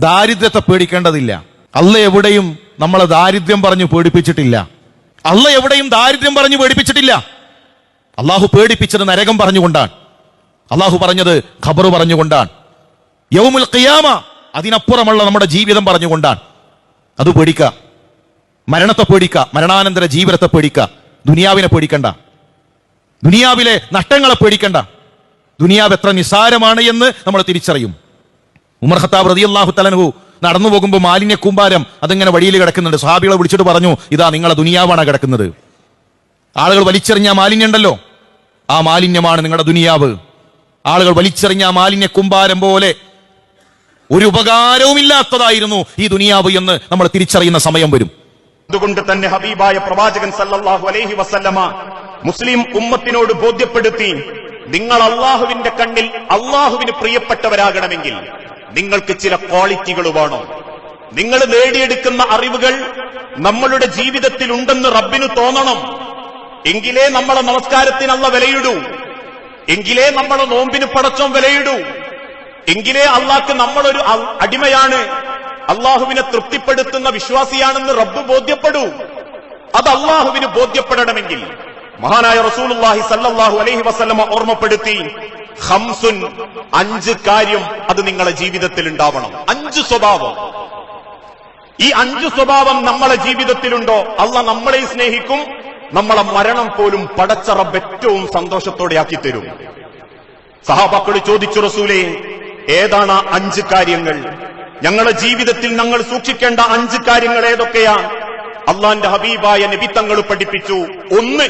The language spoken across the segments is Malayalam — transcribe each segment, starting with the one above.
ദാരിദ്ര്യത്തെ പേടിക്കേണ്ടതില്ല. അല്ല എവിടെയും നമ്മളെ ദാരിദ്ര്യം പറഞ്ഞു പേടിപ്പിച്ചിട്ടില്ല. അല്ല എവിടെയും ദാരിദ്ര്യം പറഞ്ഞു പേടിപ്പിച്ചിട്ടില്ല. അള്ളാഹു പേടിപ്പിച്ചത് നരകം പറഞ്ഞുകൊണ്ടാണ്. അള്ളാഹു പറഞ്ഞത് ഖബർ പറഞ്ഞുകൊണ്ടാണ്. യൗമുൽ ഖിയാമ അതിനപ്പുറമുള്ള നമ്മുടെ ജീവിതം പറഞ്ഞുകൊണ്ടാണ്. അത് പേടിക്ക. മരണത്തെ പേടിക്ക. മരണാനന്തര ജീവിതത്തെ പേടിക്ക. ദുനിയാവിനെ പേടിക്കണ്ട. ദുനിയാവിലെ നഷ്ടങ്ങളെ പേടിക്കണ്ട. ദുനിയാവ് എത്ര നിസ്സാരമാണ് എന്ന് നമ്മൾ തിരിച്ചറിയും. ഉമർ ഖത്താബ് റതി അള്ളാഹു തലനഹു നടന്നു പോകുമ്പോൾ മാലിന്യ കൂമ്പാരം അതിങ്ങനെ വഴിയിൽ കിടക്കുന്നുണ്ട്. സ്വഹാബികളെ വിളിച്ചിട്ട് പറഞ്ഞു ഇതാ നിങ്ങളെ ദുനിയാവാണ് കിടക്കുന്നത്. ആളുകൾ വലിച്ചെറിഞ്ഞ മാലിന്യം ഉണ്ടല്ലോ. ആ മാലിന്യമാണ് നിങ്ങളുടെ ദുനിയാവ്. ആളുകൾ വലിച്ചെറിഞ്ഞ മാലിന്യ കുമ്പാരം പോലെ ഒരു ഉപകാരവുമില്ലാത്തതായിരുന്നു ഈ ദുനിയാവ് എന്ന് നമ്മൾ തിരിച്ചറിയുന്ന സമയം വരും. അതുകൊണ്ട് തന്നെ ഹബീബായ പ്രവാചകൻ സല്ലല്ലാഹു അലൈഹി വസല്ലമ മുസ്ലിം ഉമ്മത്തിനോട് ബോധ്യപ്പെടുത്തി നിങ്ങൾ അള്ളാഹുവിന്റെ കണ്ണിൽ അള്ളാഹുവിന് പ്രിയപ്പെട്ടവരാകണമെങ്കിൽ നിങ്ങൾക്ക് ചില ക്വാളിറ്റികൾ വേണം. നിങ്ങൾ നേടിയെടുക്കുന്ന അറിവുകൾ നമ്മളുടെ ജീവിതത്തിൽ ഉണ്ടെന്ന് റബ്ബിന് തോന്നണം. എങ്കിലേ നമ്മളെ നമസ്കാരത്തിനുള്ള വിലയിടൂ. എങ്കിലേ നമ്മളെ നോമ്പിന് പടച്ചോം വിലയിടൂ. എങ്കിലേ അള്ളാഹ്ക്ക് നമ്മളൊരു അടിമയാണ്. അള്ളാഹുവിനെ തൃപ്തിപ്പെടുത്തുന്ന വിശ്വാസിയാണെന്ന് റബ്ബ് ബോധ്യപ്പെടൂ. അത് അള്ളാഹുവിന് ബോധ്യപ്പെടണമെങ്കിൽ മഹാനായ റസൂലുള്ളാഹി സല്ലാഹു അലൈഹി വസല്ലമ ഓർമ്മപ്പെടുത്തി ഹംസുൻ അഞ്ച് കാര്യം അത് നിങ്ങളെ ജീവിതത്തിൽ ഉണ്ടാവണം. അഞ്ച് സ്വഭാവം. ഈ അഞ്ച് സ്വഭാവം നമ്മളെ ജീവിതത്തിലുണ്ടോ? അല്ല നമ്മളെ സ്നേഹിക്കും നമ്മളെ മരണം പോലും പടച്ച റബ്ബ് ഏറ്റവും സന്തോഷത്തോടെ ആക്കി തരും സഹാബാക്കൾ ചോദിച്ചു റസൂലേ ഏതാണ് അഞ്ച് കാര്യങ്ങൾ? ഞങ്ങളുടെ ജീവിതത്തിൽ ഞങ്ങൾ സൂക്ഷിക്കേണ്ട അഞ്ച് കാര്യങ്ങൾ ഏതൊക്കെയാണ് അള്ളാന്റെ ഹബീബായ നബി തങ്ങൾ പഠിപ്പിച്ചു. ഒന്ന്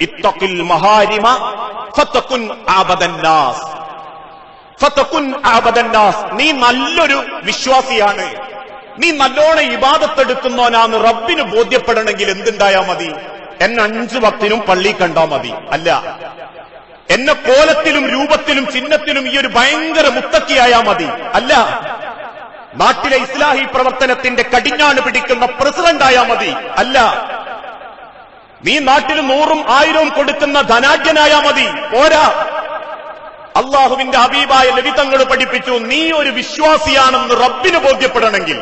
ഇത്തക്കിൽ മഹാരിമ ഫത്തക്കുൻ ആബദന്നാസ് ഫത്തക്കുൻ ആബദന്നാസ് നീ നല്ലൊരു വിശ്വാസിയാണ്. നീ നല്ലോണം ഇബാദത്തെടുക്കുന്നവനാന്ന് റബ്ബിന് ബോധ്യപ്പെടണമെങ്കിൽ എന്തുണ്ടായാ മതി? എന്നെ അഞ്ചു ഭക്തിനും പള്ളി കണ്ടാ മതി. അല്ല. എന്നെ കോലത്തിലും രൂപത്തിലും ചിഹ്നത്തിലും ഈ ഒരു ഭയങ്കര മുത്തക്കിയായാ മതി. അല്ല. നാട്ടിലെ ഇസ്ലാഹി പ്രവർത്തനത്തിന്റെ കടിഞ്ഞാണ് പിടിക്കുന്ന പ്രസിഡന്റായാ മതി. അല്ല. നീ നാട്ടിൽ നൂറും ആയിരവും കൊടുക്കുന്ന ധനാഢ്യനായാ മതി. പോരാ. അള്ളാഹുവിന്റെ ഹബീബായ ലളിതങ്ങൾ പഠിപ്പിച്ചു നീ ഒരു വിശ്വാസിയാണെന്ന് റബ്ബിന് ബോധ്യപ്പെടണമെങ്കിൽ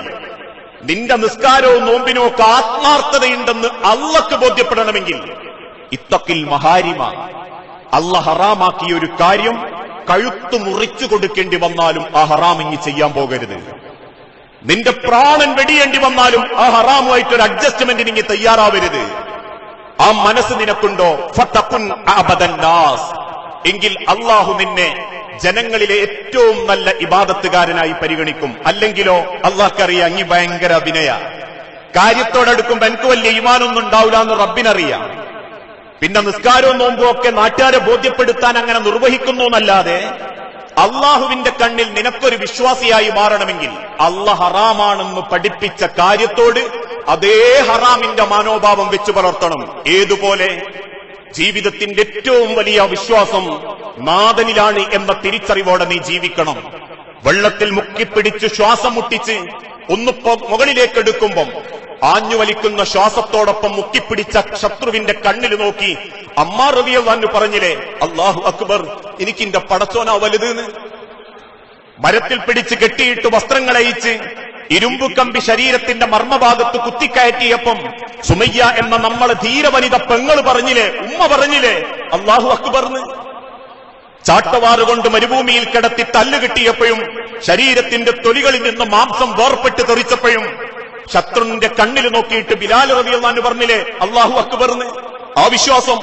നിന്റെ നിസ്കാരവും നോമ്പിനോ ഒക്കെ ആത്മാർത്ഥതയുണ്ടെന്ന് അള്ളക്ക് ബോധ്യപ്പെടണമെങ്കിൽ ഇത്തക്കിൽ മഹാരിമ അല്ല ഹറാമാക്കിയ ഒരു കാര്യം കഴുത്തു മുറിച്ചു കൊടുക്കേണ്ടി വന്നാലും ആ ഹറാമിങ്ങി ചെയ്യാൻ പോകരുത്. നിന്റെ പ്രാണൻ വെടിയേണ്ടി വന്നാലും ആ ഹറാമുമായിട്ട് ഒരു അഡ്ജസ്റ്റ്മെന്റിന് ഇനി തയ്യാറാവരുത്. ആ മനസ്സ് നിനക്കുണ്ടോ? എങ്കിൽ അള്ളാഹു നിന്നെ ജനങ്ങളിലെ ഏറ്റവും നല്ല ഇബാദത്തുകാരനായി പരിഗണിക്കും. അല്ലെങ്കിലോ അള്ളാഹ്ക്കറിയാം അങ്ങി ഭയങ്കര അഭിനയ. കാര്യത്തോടടുക്കുമ്പോ എനിക്ക് വലിയ ഇമാനൊന്നും ഉണ്ടാവില്ല എന്ന് റബ്ബിനറിയാം. പിന്നെ നിസ്കാരവും നോമ്പും ഒക്കെ നാട്ടുകാരെ ബോധ്യപ്പെടുത്താൻ അങ്ങനെ നിർവഹിക്കുന്നു എന്നല്ലാതെ അള്ളാഹുവിന്റെ കണ്ണിൽ നിനക്കൊരു വിശ്വാസിയായി മാറണമെങ്കിൽ അല്ല ഹറാമാണെന്ന് പഠിപ്പിച്ച കാര്യത്തോട് അതേ ഹറാമിന്റെ മനോഭാവം വെച്ചു പുലർത്തണം. ഏതുപോലെ? ജീവിതത്തിന്റെ ഏറ്റവും വലിയ വിശ്വാസം നാഥനിലാണ് എന്ന തിരിച്ചറിവോടെ നീ ജീവിക്കണം. വെള്ളത്തിൽ മുക്കിപ്പിടിച്ച് ശ്വാസം മുട്ടിച്ച് ഒന്ന് മുകളിലേക്കെടുക്കുമ്പം ആഞ്ഞുവലിക്കുന്ന ശ്വാസത്തോടൊപ്പം മുക്കിപ്പിടിച്ച ശത്രുവിന്റെ കണ്ണിൽ നോക്കി അമ്മാ റബിയല്ലാന്ന് പറഞ്ഞില്ലേ അള്ളാഹു അക്ബർ എനിക്കിന്റെ പടച്ചോനാ വലുത് മരത്തിൽ പിടിച്ച് കെട്ടിയിട്ട് വസ്ത്രങ്ങൾ അയച്ച് ഇരുമ്പു കമ്പി ശരീരത്തിന്റെ മർമ്മഭാഗത്ത് കുത്തിക്കയറ്റിയപ്പം സുമയ്യ എന്ന നമ്മളെ ധീരവനിത പെങ്ങൾ പറഞ്ഞില്ലേ ഉമ്മ പറഞ്ഞില്ലേ അള്ളാഹു അക്ബർന്ന്. പറഞ്ഞ് കൊണ്ട് മരുഭൂമിയിൽ കിടത്തി തല്ലു കിട്ടിയപ്പോഴും ശരീരത്തിന്റെ തൊലികളിൽ നിന്ന് മാംസം വേർപ്പെട്ട് തെറിച്ചപ്പോഴും ശത്രുവിന്റെ കണ്ണിൽ നോക്കിയിട്ട് ബിലാൽ റബിയെന്നു പറഞ്ഞില്ലേ അള്ളാഹു അക്ബർന്ന്. ആ വിശ്വാസം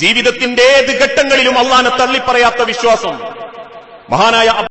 ജീവിതത്തിന്റെ ഏത് ഘട്ടങ്ങളിലും അള്ളാനെ തള്ളിപ്പറയാത്ത വിശ്വാസം. മഹാനായ